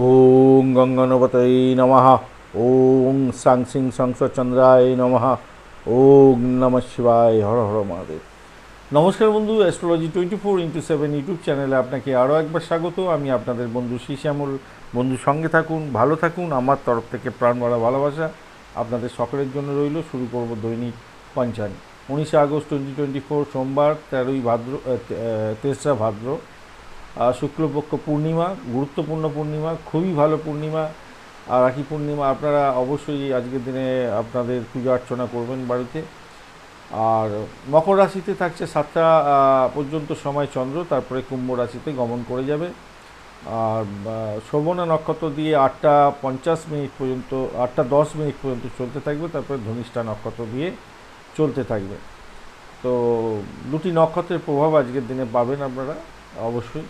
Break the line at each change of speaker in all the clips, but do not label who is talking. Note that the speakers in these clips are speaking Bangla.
ওং গঙ্গনপতৈ নমঃ। ওং সাং সিং সংসচন্দ্রায় নমঃ। ওং নম শিবায়। হর হর মহাদেব। নমস্কার বন্ধু astrology twenty four into seven YouTube চ্যানেলে আপনাকে আরও একবার স্বাগত। আমি আপনাদের বন্ধু শ্যামল। বন্ধু সঙ্গে থাকুন, ভালো থাকুন, আমার তরফ থেকে প্রাণ ভরা ভালোবাসা আপনাদের সকলের জন্য রইল। শুরু করব দৈনিক পঞ্চান উনিশে আগস্ট টোয়েন্টি টোয়েন্টি ফোর সোমবার, তেরোই ভাদ্র তেসরা ভাদ্র। শুক্লপক্ষ পূর্ণিমা, গুরুত্বপূর্ণ পূর্ণিমা, খুবই ভালো পূর্ণিমা। আর রাখি পূর্ণিমা আপনারা অবশ্যই আজকের দিনে আপনাদের পূজা অর্চনা করবেন বাড়িতে। আর মকর রাশিতে থাকছে সাতটা পর্যন্ত সময় চন্দ্র, তারপরে কুম্ভ রাশিতে গমন করে যাবে। আর শোভনা নক্ষত্র দিয়ে আটটা পঞ্চাশ মিনিট পর্যন্ত, আটটা দশ মিনিট পর্যন্ত চলতে থাকবে, তারপরে ধনিষ্ঠা নক্ষত্র দিয়ে চলতে থাকবে। তো, দুটি নক্ষত্রের প্রভাব আজকের দিনে পাবেন আপনারা, অবশ্যই।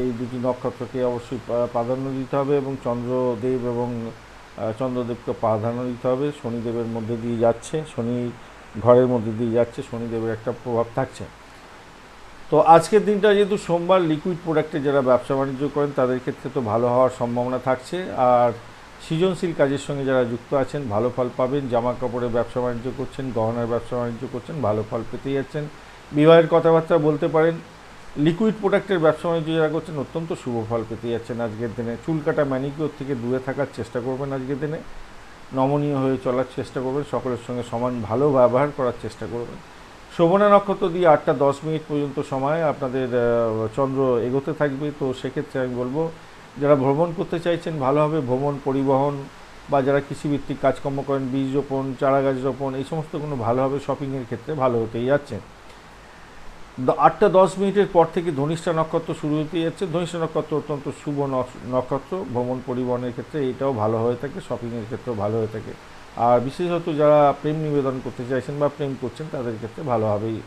এই দুটি নক্ষত্রকে অবশ্যই প্রাধান্য দিতে হবে এবং চন্দ্রদেব এবং চন্দ্রদেবকে প্রাধান্য দিতে হবে। শনিদেবের মধ্যে দিয়ে যাচ্ছে, শনি ঘরের মধ্যে দিয়ে যাচ্ছে, শনিদেবের একটা প্রভাব থাকছে। তো আজকের দিনটা যেহেতু সোমবার লিকুইড প্রোডাক্টে যারা ব্যবসা বাণিজ্য করেন, তাদের ক্ষেত্রে তো ভালো হওয়ার সম্ভাবনা থাকছে। আর সৃজনশীল কাজের সঙ্গে যারা যুক্ত আছেন, ভালো ফল পাবেন। জামা কাপড়ের ব্যবসা বাণিজ্য করছেন, গহনার ব্যবসা বাণিজ্য করছেন, ভালো ফল পেতে যাচ্ছেন। বিবাহের কথাবার্তা বলতে পারেন। লিকুইড প্রোডাক্টের ব্যবসা বাণিজ্য যারা করছেন, অত্যন্ত শুভ ফল পেতে যাচ্ছেন আজকের দিনে। চুল কাটা ম্যানিকিওর থেকে দূরে থাকার চেষ্টা করবেন আজকের দিনে। নমনীয় হয়ে চলার চেষ্টা করবেন, সকলের সঙ্গে সমান ভালো ব্যবহার করার চেষ্টা করবেন। শোভনা নক্ষত্র দিয়ে আটটা দশ মিনিট পর্যন্ত সময় আপনাদের চন্দ্র এগোতে থাকবে। তো সেক্ষেত্রে আমি বলব, যারা ভ্রমণ করতে চাইছেন ভালোভাবে ভ্রমণ, পরিবহন বা যারা কৃষিভিত্তিক কাজকর্ম করেন, বীজ রোপণ, চারা গাছ রোপণ, এই সমস্ত কোনো ভালোভাবে শপিংয়ের ক্ষেত্রে ভালো হতেই যাচ্ছে। দ- আটটা দশ মিনিটের পর থেকে ধনিষ্ঠা নক্ষত্র শুরু হতে যাচ্ছে। ধনিষ্ঠা নক্ষত্র অত্যন্ত শুভ নক- নক্ষত্র। ভ্রমণ পরিবহনের ক্ষেত্রে এটাও ভালো হয়ে থাকে শপিংয়ের ক্ষেত্রেও ভালো হয়ে থাকে। আর বিশেষত যারা প্রেম নিবেদন করতে চাইছেন বা প্রেম করছেন, তাদের ক্ষেত্রে ভালোভাবেই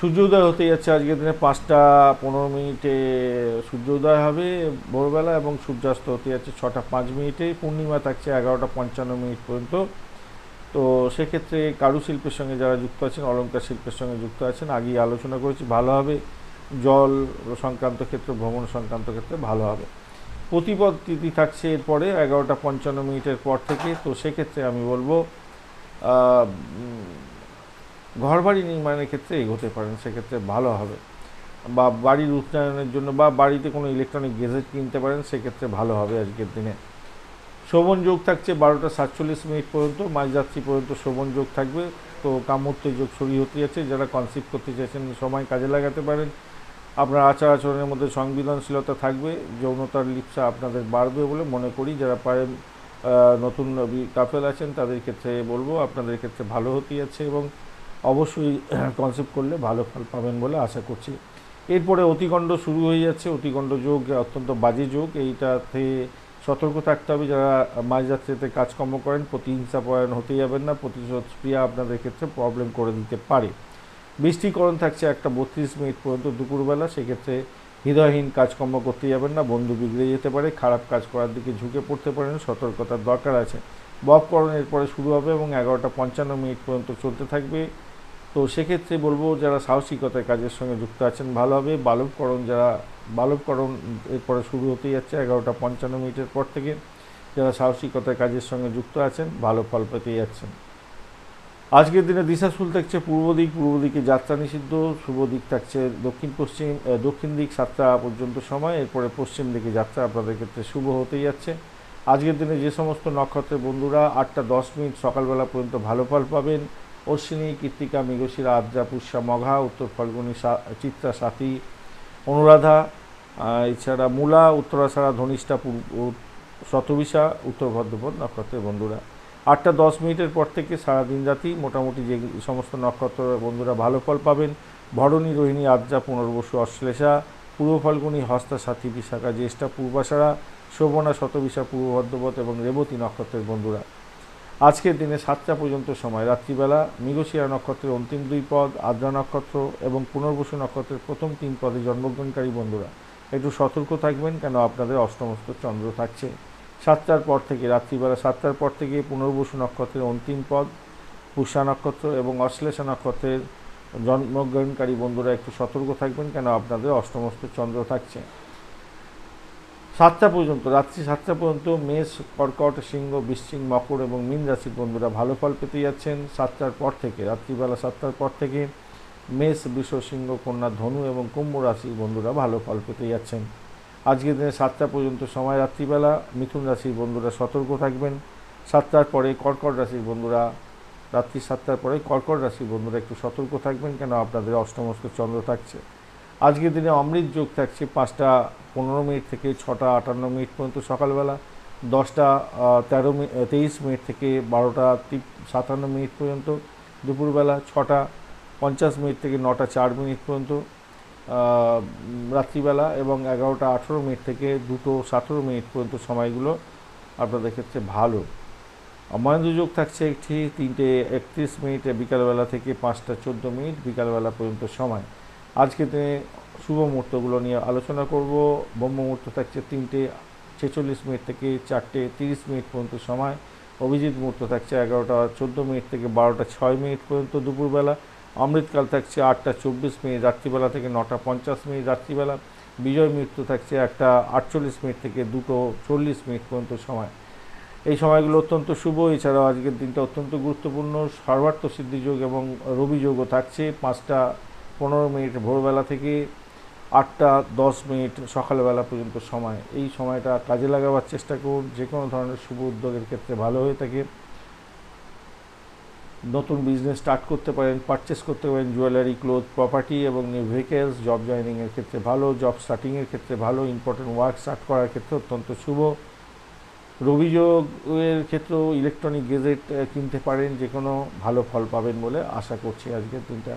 সূর্যোদয় হতে যাচ্ছে আজকের দিনে পাঁচটা পনেরো মিনিটে সূর্যোদয় হবে ভোরবেলা এবং সূর্যাস্ত হতে যাচ্ছে ছটা পাঁচ মিনিটে। পূর্ণিমা থাকছে এগারোটা পঞ্চান্ন মিনিট পর্যন্ত। তো সেক্ষেত্রে কারুশিল্পের সঙ্গে যারা যুক্ত আছেন অলঙ্কার শিল্পের সঙ্গে যুক্ত আছেন, আগেই আলোচনা করেছি ভালোভাবে জল সংক্রান্ত ক্ষেত্রে, ভ্রমণ সংক্রান্ত ক্ষেত্রে ভালো হবে। প্রতিপদ তিথি থাকছে এরপরে এগারোটা পঞ্চান্ন মিনিটের পর থেকে, তো সেক্ষেত্রে আমি বলব ঘরবাড়ি নির্মাণের ক্ষেত্রে এগোতে পারেন, সেক্ষেত্রে ভালো হবে। বা বাড়ির উন্নয়নের জন্য বা বাড়িতে কোনো ইলেকট্রনিক গেজেট কিনতে পারেন, সেক্ষেত্রে ভালো হবে আজকের দিনে। শোভন যোগ থাকছে বারোটা সাতচল্লিশ মিনিট পর্যন্ত মাঝযাত্রী পর্যন্ত শোভন যোগ থাকবে। তো কামূর্ত যোগ ছড়িয়ে হতে যাচ্ছে, যারা কনসিপ্ট করতে চাইছেন সময় কাজে লাগাতে পারেন। আপনার আচার আচরণের মধ্যে সংবেদনশীলতা থাকবে, যৌনতার লিপসা আপনাদের বাড়বে বলে মনে করি। যারা পারেন নতুন কাপেল আছেন, তাদের ক্ষেত্রে বলব, আপনাদের ক্ষেত্রে ভালো হতে যাচ্ছে এবং অবশ্যই কনসেপ্ট করলে ভালো ফল পাবেন বলে আশা করছি। এরপরে অতিকণ্ড শুরু হয়ে যাচ্ছে। অতিকণ্ড যোগ, অত্যন্ত বাজে যোগ। এইটাতে সতর্ক থাকতে হবে যারা মাঝযাত্রীতে কাজকর্ম করেন, প্রতিহিংসা পরায়ণ হতে যাবেন না, প্রতিশোধ ক্রিয়া আপনাদের ক্ষেত্রে প্রবলেম করে দিতে পারে। বৃষ্টিকরণ থাকছে একটা বত্রিশ মিনিট পর্যন্ত দুপুরবেলা, সেক্ষেত্রে হৃদয়হীন কাজকর্ম করতে যাবেন না, বন্ধু বিগড়ে যেতে পারে, খারাপ কাজ করার দিকে ঝুঁকে পড়তে পারেন, সতর্কতার দরকার আছে। ববকরণ এরপরে শুরু হবে এবং এগারোটা পঞ্চান্ন মিনিট পর্যন্ত চলতে থাকবে। তো সেক্ষেত্রে বলব যারা সাহসিকতার কাজের সঙ্গে যুক্ত আছেন ভালোভাবে বালবকরণ যারা, বালবকরণ এরপরে শুরু হতে যাচ্ছে এগারোটা পঞ্চান্ন মিনিটের পর থেকে। যারা সাহসিকতার কাজের সঙ্গে যুক্ত আছেন, ভালো ফল পেতে যাচ্ছেন। আজকের দিনে দিশা দিশাশুল থাকছে পূর্ব দিক, পূর্ব দিকে যাত্রা নিষিদ্ধ। শুভ দিক থাকছে দক্ষিণ, পশ্চিম দক্ষিণ দিক সাতটা পর্যন্ত সময়। এরপরে পশ্চিম দিকে যাত্রা আপনাদের ক্ষেত্রে শুভ হতেই যাচ্ছে। আজকের দিনে যে সমস্ত নক্ষত্রের বন্ধুরা আটটা দশ মিনিট সকালবেলা পর্যন্ত ভালো ফল পাবেন। অশ্বিনী কৃত্তিকা মৃগশিরা আদ্রা পুষ্যা, মঘা, উত্তর ফাল্গুনী চিত্রা, সাথী, অনুরাধা এছাড়া মূলা, উত্তরাষাঢ়া, ধনিষ্ঠা শতবিশা উত্তর ভদ্রপদ নক্ষত্রের বন্ধুরা। আটটা দশ মিনিটের পর থেকে সারাদিন রাতি মোটামুটি যে সমস্ত নক্ষত্র বন্ধুরা ভালো ফল পাবেন, ভরণী, রোহিণী আদ্রা পুনর্বসু, অশ্লেষা, পূর্ব ফাল্গুনী, হস্তা, সাথী, বিশাখা, জ্যেষ্ঠা, পূর্বাষাঢ়া, শোভনা শতবিশা পূর্ব ভদ্রপদ এবং রেবতী নক্ষত্রের বন্ধুরা। আজকের দিনে সাতটা পর্যন্ত সময়। রাত্রিবেলা মৃগশিরা নক্ষত্রের অন্তিম দুই পদ, আদ্রা নক্ষত্র এবং পুনর্বসু নক্ষত্রের প্রথম তিন পদে জন্মগ্রহণকারী বন্ধুরা, একটু সতর্ক থাকবেন কেন আপনাদের অষ্টমস্ত চন্দ্র থাকছে। সাতটার পর থেকে, রাত্রিবেলা সাতটার পর থেকে পুনর্বসু নক্ষত্রের অন্তিম পদ পুষা নক্ষত্র এবং অশ্লেষা নক্ষত্রের জন্মগ্রহণকারী বন্ধুরা, একটু সতর্ক থাকবেন কেন আপনাদের অষ্টমস্ত চন্দ্র থাকছে। সাতটা পর্যন্ত, রাত্রি সাতটা পর্যন্ত মেষ, কর্কট, সিংহ, বৃশ্চিক, মকর এবং মীন রাশির বন্ধুরা ভালো ফল পেতে যাচ্ছেন সাতটার পর থেকে, রাত্রিবেলা সাতটার পর থেকে মেষ, বৃষ, সিংহ, কন্যা, ধনু এবং কুম্ভ রাশির বন্ধুরা ভালো ফল পেতে যাচ্ছেন। আজকের দিনে সাতটা পর্যন্ত সময় রাত্রিবেলা, মিথুন রাশির বন্ধুরা সতর্ক থাকবেন। সাতটার পরে কর্কট রাশির বন্ধুরা, রাত্রি সাতটার পরে কর্কট রাশির বন্ধুরা একটু সতর্ক থাকবেন কেন? আপনাদের অষ্টমস্ত চন্দ্র থাকছে। আজকের দিনে অমৃত যোগ থাকছে পাঁচটা পনেরো মিনিট থেকে ছটা আটান্ন মিনিট পর্যন্ত সকালবেলা, দশটা তেরো তেইশ মিনিট থেকে বারোটা সাতান্ন মিনিট পর্যন্ত, দুপুরবেলা ছটা, পঞ্চাশ মিনিট থেকে নটা চার মিনিট পর্যন্ত রাত্রিবেলা এবং এগারোটা আঠেরো মিনিট থেকে দুটো সতেরো মিনিট পর্যন্ত সময়গুলো আপনাদের ক্ষেত্রে ভালো। মহেন্দ্র যোগ থাকছে একটি তিনটে একত্রিশ মিনিট, বিকালবেলা থেকে পাঁচটা চোদ্দ মিনিট, বিকালবেলা পর্যন্ত সময়। আজকে শুভ মুহূর্তগুলো নিয়ে আলোচনা করব। ব্রহ্ম মুহূর্ত থাকছে তিনটে ছেচল্লিশ মিনিট থেকে চারটে তিরিশ মিনিট পর্যন্ত সময়। অভিজিৎ মুহূর্ত থাকছে এগারোটা চোদ্দ মিনিট থেকে বারোটা ছয় মিনিট পর্যন্ত দুপুরবেলা। অমৃতকাল থাকছে আটটা চব্বিশ মিনিট, রাত্রিবেলা থেকে নটা পঞ্চাশ মিনিট রাত্রিবেলা। বিজয় মৃত্যু থাকছে একটা আটচল্লিশ মিনিট থেকে দুটো চল্লিশ মিনিট পর্যন্ত সময়। এই সময়গুলো অত্যন্ত শুভ। এছাড়াও আজকের দিনটা অত্যন্ত গুরুত্বপূর্ণ। সর্বার্থ সিদ্ধিযোগ এবং রবিযোগও থাকছে। পাঁচটা পনেরো মিনিট ভোরবেলা থেকে আটটা দশ মিনিট সকালবেলা পর্যন্ত সময়। এই সময়টা কাজে লাগাবার চেষ্টা করুন, যে কোনো ধরনের শুভ উদ্যোগের ক্ষেত্রে ভালো হয়ে থাকে। নতুন বিজনেস স্টার্ট করতে পারেন পারচেস করতে পারেন জুয়েলারি ক্লোথ প্রপার্টি এবং নিউ ভেহিকেলস জব জয়েনিংয়ের ক্ষেত্রে ভালো জব স্টার্টিংয়ের ক্ষেত্রে ভালো ইম্পর্টেন্ট ওয়ার্ক স্টার্ট করার ক্ষেত্রে অত্যন্ত শুভ। রবিযোগের ক্ষেত্রেও ইলেকট্রনিক গেজেট কিনতে পারেন যে কোনো ভালো ফল পাবেন বলে আশা করছি আজকের দিনটা।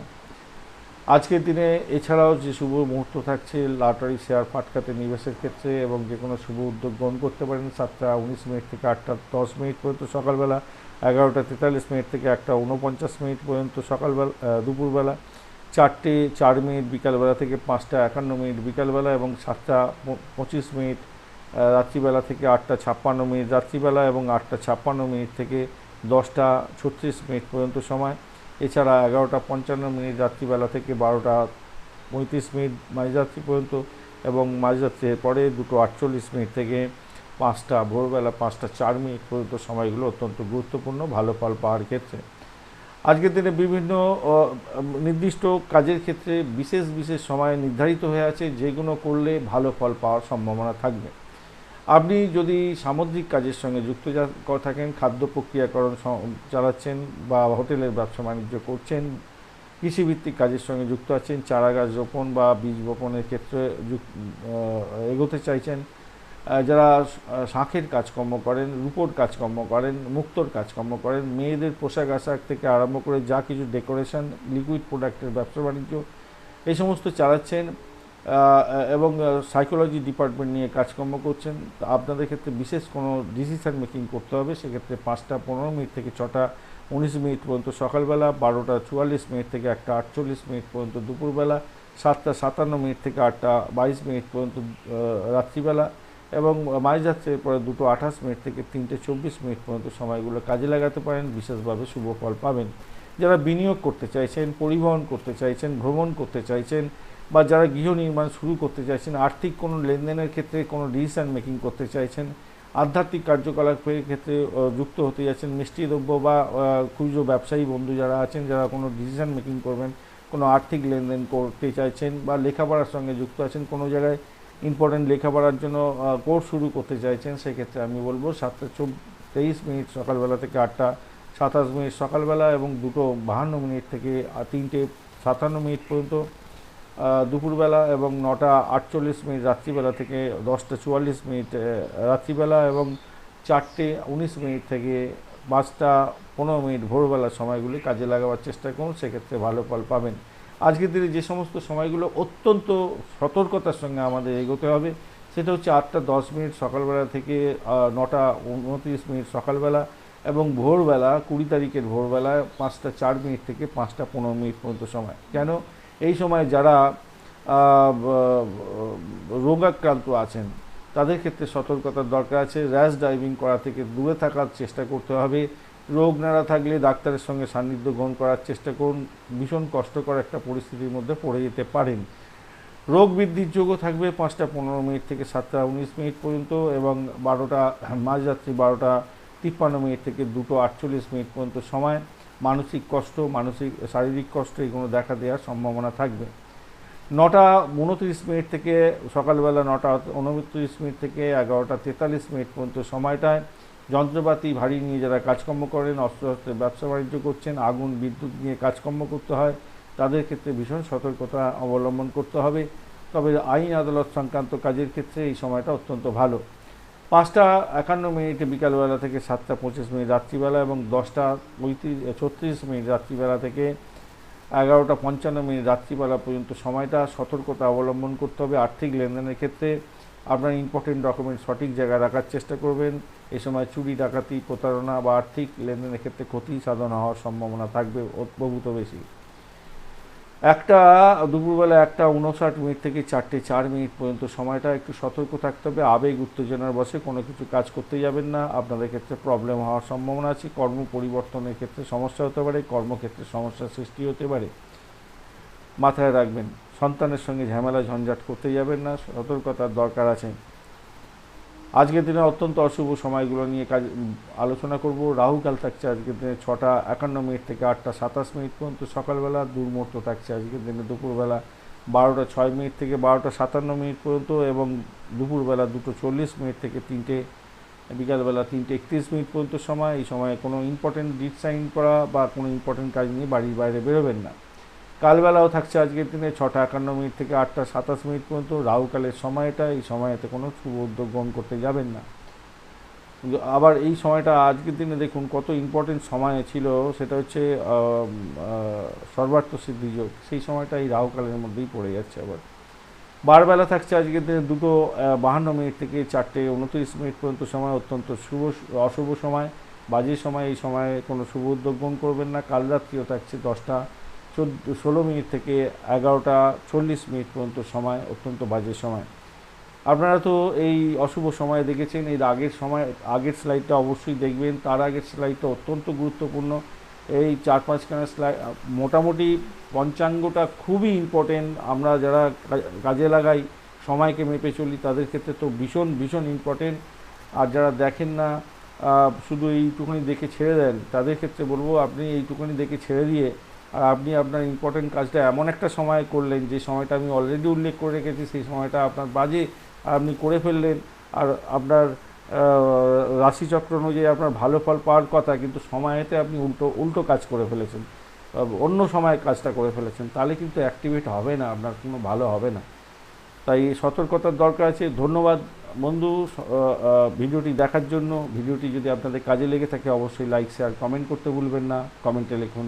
আজকের দিনে এছাড়াও যে শুভ মুহূর্ত থাকছে, লটারি শেয়ার ফাটকাতে নিবেশের ক্ষেত্রে এবং যে কোনো শুভ উদ্যোগ গ্রহণ করতে পারেন সাতটা উনিশ মিনিট থেকে আটটা দশ মিনিট পর্যন্ত সকালবেলা, এগারোটা তেতাল্লিশ মিনিট থেকে একটা উনপঞ্চাশ মিনিট পর্যন্ত সকালবেলা দুপুরবেলা, চারটে চার মিনিট বিকালবেলা থেকে পাঁচটা একান্ন মিনিট বিকালবেলা এবং সাতটা পঁচিশ মিনিট রাত্রিবেলা থেকে আটটা ছাপ্পান্ন মিনিট রাত্রিবেলা এবং আটটা ছাপ্পান্ন মিনিট থেকে দশটা ছত্রিশ মিনিট পর্যন্ত সময়। এছাড়া এগারোটা পঞ্চান্ন মিনিট রাত্রিবেলা থেকে বারোটা পঁয়ত্রিশ মিনিট মাঝরাত্রি পর্যন্ত এবং মাঝরাত্রির পরে দুটো আটচল্লিশ মিনিট থেকে পাঁচটা, ভোরবেলা পাঁচটা চার মিনিট পর্যন্ত সময়গুলো অত্যন্ত গুরুত্বপূর্ণ, ভালো ফল পাওয়ার ক্ষেত্রে। আজকের দিনে বিভিন্ন নির্দিষ্ট কাজের ক্ষেত্রে বিশেষ বিশেষ সময় নির্ধারিত হয়ে আছে, যেগুলো করলে ভালো ফল পাওয়ার সম্ভাবনা থাকবে। আপনি যদি সামুদ্রিক কাজের সঙ্গে যুক্ত থাকেন, খাদ্য প্রক্রিয়াকরণ চালাচ্ছেন বা হোটেলের ব্যবসা বাণিজ্য করছেন, কৃষিভিত্তিক কাজের সঙ্গে যুক্ত আছেন, চারা গাছ রোপণ বা বীজ বপনের ক্ষেত্রে এগোতে চাইছেন যারা শাঁখের কাজকর্ম করেন, রূপোর কাজকর্ম করেন, মুক্তোর কাজকর্ম করেন, মেয়েদের পোশাক আশাক থেকে আরম্ভ করে যা কিছু ডেকোরেশন, লিকুইড প্রোডাক্টের ব্যবসা বাণিজ্য, এই সমস্ত চালাচ্ছেন এবং সাইকোলজি ডিপার্টমেন্ট নিয়ে কাজকর্ম করছেন। আপনাদের ক্ষেত্রে বিশেষ কোনো ডিসিশন মেকিং করতে হবে, সেক্ষেত্রে পাঁচটা পনেরো মিনিট থেকে ছটা উনিশ মিনিট পর্যন্ত সকালবেলা, বারোটা চুয়াল্লিশ মিনিট থেকে একটা আটচল্লিশ মিনিট পর্যন্ত দুপুরবেলা, সাতটা সাতান্ন মিনিট থেকে আটটা বাইশ মিনিট পর্যন্ত রাত্রিবেলা এবং মাঝরাত্রের পরে দুটো আঠাশ মিনিট থেকে তিনটে চব্বিশ মিনিট পর্যন্ত সময়গুলো কাজে লাগাতে পারেন, বিশেষভাবে শুভ ফল পাবেন। যারা বিনিয়োগ করতে চাইছেন, পরিবহন করতে চাইছেন, ভ্রমণ করতে চাইছেন বা যারা গৃহ নির্মাণ শুরু করতে চাইছেন, আর্থিক কোনো লেনদেনের ক্ষেত্রে কোনো ডিসিশন মেকিং করতে চাইছেন, আধ্যাত্মিক কার্যকলাপের ক্ষেত্রে যুক্ত হতে যাচ্ছেন, মিষ্টি দ্রব্য বা খুচরো ব্যবসায়ী বন্ধু যারা আছেন, যারা কোনো ডিসিশন মেকিং করবেন, কোনো আর্থিক লেনদেন করতে চাইছেন বা লেখাপড়ার সঙ্গে যুক্ত আছেন, কোনো জায়গায় ইম্পর্টেন্ট লেখাপড়ার জন্য কোর্স শুরু করতে চাইছেন, সেক্ষেত্রে আমি বলব সাতটা তেইশ মিনিট সকালবেলা থেকে আটটা, সাতাশ মিনিট সকালবেলা এবং দুটো বাহান্ন মিনিট থেকে তিনটে সাতান্ন মিনিট পর্যন্ত দুপুরবেলা এবং নটা আটচল্লিশ মিনিট, রাত্রিবেলা থেকে দশটা চুয়াল্লিশ মিনিট রাত্রিবেলা এবং চারটে উনিশ মিনিট থেকে পাঁচটা পনেরো মিনিট ভোরবেলা সময়গুলি কাজে লাগাবার চেষ্টা করুন, সেক্ষেত্রে ভালো ফল পাবেন। আজকের দিনে যে সমস্ত সময়গুলো অত্যন্ত সতর্কতার সঙ্গে আমাদের এগোতে হবে, সেটা হচ্ছে আটটা দশ মিনিট সকালবেলা থেকে নটা উনত্রিশ মিনিট সকালবেলা এবং ভোরবেলা, কুড়ি তারিখের ভোরবেলা পাঁচটা চার মিনিট থেকে পাঁচটা পনেরো মিনিট পর্যন্ত সময়। কেন? এই সময় যারা রোগাক্রান্ত আছেন, তাদের ক্ষেত্রে সতর্কতার দরকার আছে। র্যাশ ড্রাইভিং করা থেকে দূরে থাকার চেষ্টা করতে হবে। রোগ নাড়া থাকলে ডাক্তারের সঙ্গে সান্নিধ্য গ্রহণ করার চেষ্টা করুন। ভীষণ কষ্টকর একটা পরিস্থিতির মধ্যে পড়ে যেতে পারেন। রোগ বৃদ্ধির যোগও থাকবে পাঁচটা পনেরো মিনিট থেকে সাতটা উনিশ মিনিট পর্যন্ত এবং বারোটা, মাঝরাত্রি বারোটা তিপ্পান্ন মিনিট থেকে দুটো আটচল্লিশ মিনিট পর্যন্ত সময়। মানসিক কষ্ট, মানসিক, শারীরিক কষ্ট, এগুলো দেখা দেওয়ার সম্ভাবনা থাকবে। নটা উনত্রিশ মিনিট থেকে সকালবেলা নটা উনত্রিশ মিনিট থেকে এগারোটা তেতাল্লিশ মিনিট পর্যন্ত সময়টায় যন্ত্রপাতি ভারী নিয়ে যারা কাজকর্ম করেন অস্ত্র অস্ত্রের ব্যবসা বাণিজ্য করছেন, আগুন, বিদ্যুৎ নিয়ে কাজকর্ম করতে হয়, তাদের ক্ষেত্রে ভীষণ সতর্কতা অবলম্বন করতে হবে। তবে আইন আদালত সংক্রান্ত কাজের ক্ষেত্রে এই সময়টা অত্যন্ত ভালো। পাঁচটা একান্ন মিনিটে বিকালবেলা থেকে সাতটা পঁচিশ মিনিট রাত্রিবেলা এবং দশটা পঁয়ত্রিশ, ছত্রিশ মিনিট রাত্রিবেলা থেকে এগারোটা পঞ্চান্ন মিনিট রাত্রিবেলা পর্যন্ত সময়টা সতর্কতা অবলম্বন করতে হবে। আর্থিক লেনদেনের ক্ষেত্রে আপনার ইম্পর্টেন্ট ডকুমেন্ট সঠিক জায়গায় রাখার চেষ্টা করবেন। এ সময় চুরি, ডাকাতি, প্রতারণা বা আর্থিক লেনদেনের ক্ষেত্রে ক্ষতি সাধন হওয়ার সম্ভাবনা থাকবে বহুত বেশি। একটা দুপুরবেলা একটা উনষাট মিনিট থেকে চারটে চার মিনিট পর্যন্ত সময়টা একটু সতর্ক থাকতে হবে। আবেগ, উত্তেজনার বসে কোনো কিছু কাজ করতে যাবেন না। আপনাদের ক্ষেত্রে প্রবলেম হওয়ার সম্ভাবনা আছে। কর্ম পরিবর্তনের ক্ষেত্রে সমস্যা হতে পারে, কর্মক্ষেত্রে সমস্যার সৃষ্টি হতে পারে। মাথায় রাখবেন, সন্তানের সঙ্গে ঝামেলা ঝঞ্ঝাট করতে যাবেন না। সতর্কতার দরকার আছে। আজকের দিনে অত্যন্ত অশুভ সময়গুলো নিয়ে কাজ, আলোচনা করব। রাহুকাল থাকছে আজকের দিনে ছটা একান্ন মিনিট থেকে আটটা সাতাশ মিনিট পর্যন্ত। সকালবেলা দুর্মূর্ত থাকছে আজকের দিনে দুপুরবেলা বারোটা ছয় মিনিট থেকে বারোটা সাতান্ন মিনিট পর্যন্ত এবং দুপুরবেলা দুটো চল্লিশ মিনিট থেকে তিনটে, বিকালবেলা তিনটে একত্রিশ মিনিট পর্যন্ত সময়। এই সময় কোনো ইম্পর্টেন্ট ডিট সাইন করা বা কোনো ইম্পর্টেন্ট কাজ নিয়ে বাড়ির বাইরে বেরোবেন না। কালবেলাও থাকছে আজকের দিনে ছটা একান্ন মিনিট থেকে আটটা সাতাশ মিনিট পর্যন্ত। রাহুকালের সময়টা এই সময়তে কোনো শুভ উদ্যোগ গ্রহণ করতে যাবেন না। আবার এই সময়টা আজকের দিনে দেখুন কত ইম্পর্টেন্ট সময় ছিল, সেটা হচ্ছে সর্বার্থ সিদ্ধি যোগ। সেই সময়টা এই রাহুকালের মধ্যেই পড়ে যাচ্ছে আবার। বারবেলা থাকছে আজকের দিনে দুটো বাহান্ন মিনিট থেকে চারটে উনত্রিশ মিনিট পর্যন্ত সময়, অত্যন্ত শুভ, অশুভ সময়। বাজে সময় এই সময়ে কোনো শুভ উদ্যোগ গ্রহণ করবেন না। কাল রাত্রিও থাকছে দশটা চোদ্দ, ষোলো মিনিট থেকে এগারোটা চল্লিশ মিনিট পর্যন্ত সময়, অত্যন্ত বাজে সময়। আপনারা তো এই অশুভ সময় দেখেছেন, এর আগের সময়, আগের স্লাইডটা অবশ্যই দেখবেন। তার আগের স্লাইডটা অত্যন্ত গুরুত্বপূর্ণ। এই চার পাঁচখানা স্লাইড মোটামুটি পঞ্চাঙ্গটা খুবই ইম্পর্টেন্ট আমরা যারা কাজে লাগাই, সময়কে মেপে চলি, তাদের ক্ষেত্রে তো ভীষণ ভীষণ ইম্পর্টেন্ট আর যারা দেখেন না শুধু এইটুকুনি দেখে ছেড়ে দেন, তাদের ক্ষেত্রে বলব আপনি এইটুকুনি দেখে ছেড়ে দিয়ে আর আপনি আপনার ইম্পর্টেন্ট কাজটা এমন একটা সময় করলেন, যে সময়টা আমি অলরেডি উল্লেখ করে রেখেছি, সেই সময়টা আপনার বাজে আপনি করে ফেললেন। আর আপনার রাশিচক্র অনুযায়ী আপনার ভালো ফল পাওয়ার কথা, কিন্তু সময়েতে আপনি উল্টো উল্টো কাজ করে ফেলেছেন। অন্য সময় কাজটা করে ফেলেছেন, তাহলে কিন্তু অ্যাক্টিভেট হবে না, আপনার কোনো ভালো হবে না। তাই সতর্কতার দরকার আছে। ধন্যবাদ বন্ধু ভিডিওটি দেখার জন্য। ভিডিওটি যদি আপনাদের কাজে লেগে থাকে, অবশ্যই লাইক শেয়ার কমেন্ট করতে ভুলবেন না। কমেন্টে লিখুন।